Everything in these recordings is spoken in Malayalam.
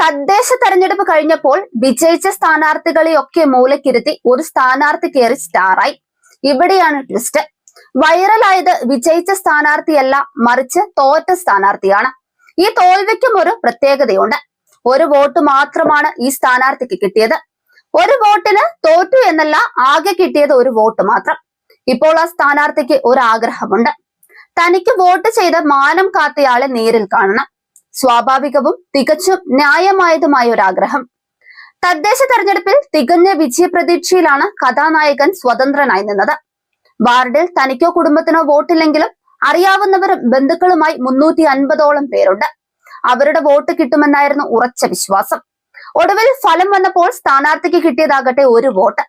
തദ്ദേശ തെരഞ്ഞെടുപ്പ് കഴിഞ്ഞപ്പോൾ വിജയിച്ച സ്ഥാനാർത്ഥികളെയൊക്കെ മൂലക്കിരുത്തി ഒരു സ്ഥാനാർത്ഥി കയറി സ്റ്റാറായി. ഇവിടെയാണ് ട്വിസ്റ്റ് വൈറലായത് വിജയിച്ച സ്ഥാനാർത്ഥിയല്ല മറിച്ച് തോറ്റ സ്ഥാനാർത്ഥിയാണ്. ഈ തോൽവിക്കും ഒരു പ്രത്യേകതയുണ്ട്. ഒരു വോട്ട് മാത്രമാണ് ഈ സ്ഥാനാർത്ഥിക്ക് കിട്ടിയത്. ഒരു വോട്ടിന് തോറ്റു എന്നല്ല ആകെ കിട്ടിയത് ഒരു വോട്ട് മാത്രം. ഇപ്പോൾ ആ സ്ഥാനാർത്ഥിക്ക് ഒരു ആഗ്രഹമുണ്ട്. തനിക്ക് വോട്ട് ചെയ്ത് മാനം കാത്തയാളെ നേരിൽ കാണണം. സ്വാഭാവികവും തികച്ചും ന്യായമായതുമായ ഒരു ആഗ്രഹം. തദ്ദേശ തെരഞ്ഞെടുപ്പിൽ തികഞ്ഞ വിജയപ്രതീക്ഷയിലാണ് കഥാനായകൻ സ്വതന്ത്രനായി നിന്നത്. വാർഡിൽ തനിക്കോ കുടുംബത്തിനോ വോട്ടില്ലെങ്കിലും അറിയാവുന്നവരും ബന്ധുക്കളുമായി മുന്നൂറ്റി അൻപതോളം പേരുണ്ട്. അവരുടെ വോട്ട് കിട്ടുമെന്നായിരുന്നു ഉറച്ച വിശ്വാസം. ഒടുവിൽ ഫലം വന്നപ്പോൾ സ്ഥാനാർത്ഥിക്ക് കിട്ടിയതാകട്ടെ ഒരു വോട്ട്.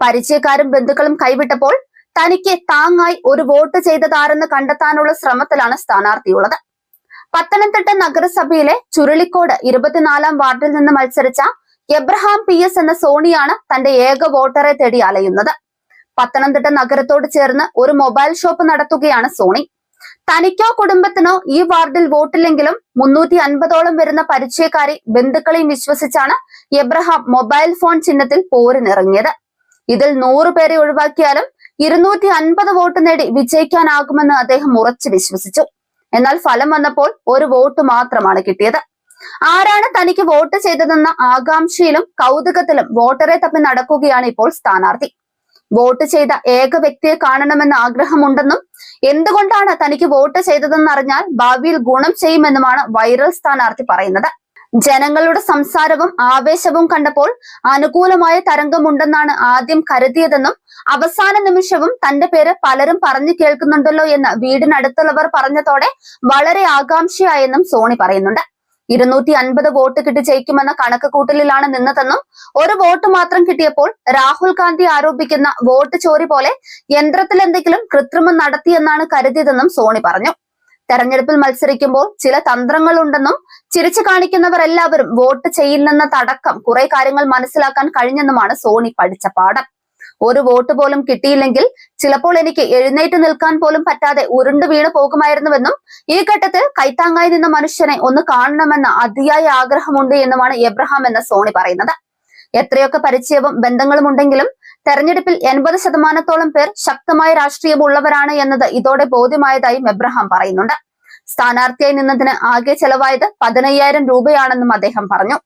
പരിചയക്കാരും ബന്ധുക്കളും കൈവിട്ടപ്പോൾ തനിക്ക് താങ്ങായി ഒരു വോട്ട് ചെയ്തതാരെന്ന് കണ്ടെത്താനുള്ള ശ്രമത്തിലാണ് സ്ഥാനാർത്ഥിയുള്ളത്. പത്തനംതിട്ട നഗരസഭയിലെ ചുരുളിക്കോട് ഇരുപത്തിനാലാം വാർഡിൽ നിന്ന് മത്സരിച്ച എബ്രഹാം പി എസ് എന്ന സോണിയാണ് തന്റെ ഏക വോട്ടറെ തേടി അലയുന്നത്. പത്തനംതിട്ട നഗരത്തോട് ചേർന്ന് ഒരു മൊബൈൽ ഷോപ്പ് നടത്തുകയാണ് സോണി. തനിക്കോ കുടുംബത്തിനോ ഈ വാർഡിൽ വോട്ടില്ലെങ്കിലും മുന്നൂറ്റി അൻപതോളം വരുന്ന പരിചയക്കാരെ ബന്ധുക്കളെയും വിശ്വസിച്ചാണ് എബ്രഹാം മൊബൈൽ ഫോൺ ചിഹ്നത്തിൽ പോരിനിറങ്ങിയത്. ഇതിൽ നൂറു പേരെ ഒഴിവാക്കിയാലും ഇരുന്നൂറ്റി അൻപത് വോട്ട് നേടി വിജയിക്കാനാകുമെന്ന് അദ്ദേഹം ഉറച്ചു വിശ്വസിച്ചു. എന്നാൽ ഫലം വന്നപ്പോൾ ഒരു വോട്ട് മാത്രമാണ് കിട്ടിയത്. ആരാണ് തനിക്ക് വോട്ട് ചെയ്തതെന്ന ആകാംക്ഷയിലും കൗതുകത്തിലും വോട്ടറെ തപ്പി നടക്കുകയാണ് ഇപ്പോൾ സ്ഥാനാർത്ഥി. വോട്ട് ചെയ്ത ഏക വ്യക്തിയെ കാണണമെന്ന ആഗ്രഹമുണ്ടെന്നും എന്തുകൊണ്ടാണ് തനിക്ക് വോട്ട് ചെയ്തതെന്നറിഞ്ഞാൽ ഭാവിയിൽ ഗുണം ചെയ്യുമെന്നുമാണ് വൈറൽ സ്ഥാനാർത്ഥി പറയുന്നത്. ജനങ്ങളുടെ സംസാരവും ആവേശവും കണ്ടപ്പോൾ അനുകൂലമായ തരംഗമുണ്ടെന്നാണ് ആദ്യം കരുതിയതെന്നും അവസാന നിമിഷവും തന്റെ പേര് പലരും പറഞ്ഞു കേൾക്കുന്നുണ്ടല്ലോ എന്ന് വീടിനടുത്തുള്ളവർ പറഞ്ഞതോടെ വളരെ ആകാംക്ഷയായെന്നും സോണി പറയുന്നുണ്ട്. ഇരുന്നൂറ്റി അൻപത് വോട്ട് കിട്ടി ജയിക്കുമെന്ന കണക്ക് കൂട്ടലിലാണ് നിന്നതെന്നും ഒരു വോട്ട് മാത്രം കിട്ടിയപ്പോൾ രാഹുൽ ഗാന്ധി ആരോപിക്കുന്ന വോട്ട് ചോരി പോലെ യന്ത്രത്തിൽ എന്തെങ്കിലും കൃത്രിമം നടത്തിയെന്നാണ് കരുതിയതെന്നും സോണി പറഞ്ഞു. തെരഞ്ഞെടുപ്പിൽ മത്സരിക്കുമ്പോൾ ചില തന്ത്രങ്ങളുണ്ടെന്നും ചിരിച്ചു കാണിക്കുന്നവർ എല്ലാവരും വോട്ട് ചെയ്യില്ലെന്ന തടക്കം കുറെ കാര്യങ്ങൾ മനസ്സിലാക്കാൻ കഴിഞ്ഞെന്നുമാണ് സോണി പഠിച്ച പാഠം. ഒരു വോട്ട് പോലും കിട്ടിയില്ലെങ്കിൽ ചിലപ്പോൾ എനിക്ക് എഴുന്നേറ്റ് നിൽക്കാൻ പോലും പറ്റാതെ ഉരുണ്ടു വീണു പോകുമായിരുന്നുവെന്നും ഈ ഘട്ടത്തിൽ കൈത്താങ്ങായി നിന്ന മനുഷ്യനെ ഒന്ന് കാണണമെന്ന അതിയായ ആഗ്രഹമുണ്ട് എന്നുമാണ് എബ്രഹാം എന്ന സോണി പറയുന്നത്. എത്രയൊക്കെ പരിചയവും ബന്ധങ്ങളും ഉണ്ടെങ്കിലും തെരഞ്ഞെടുപ്പിൽ എൺപത് ശതമാനത്തോളം പേർ ശക്തമായ രാഷ്ട്രീയമുള്ളവരാണ് എന്നത് ഇതോടെ ബോധ്യമായതായും എബ്രഹാം പറയുന്നുണ്ട്. സ്ഥാനാർത്ഥിയായി നിന്നതിന് ആകെ ചെലവായത് പതിനയ്യായിരം രൂപയാണെന്നും അദ്ദേഹം പറഞ്ഞു.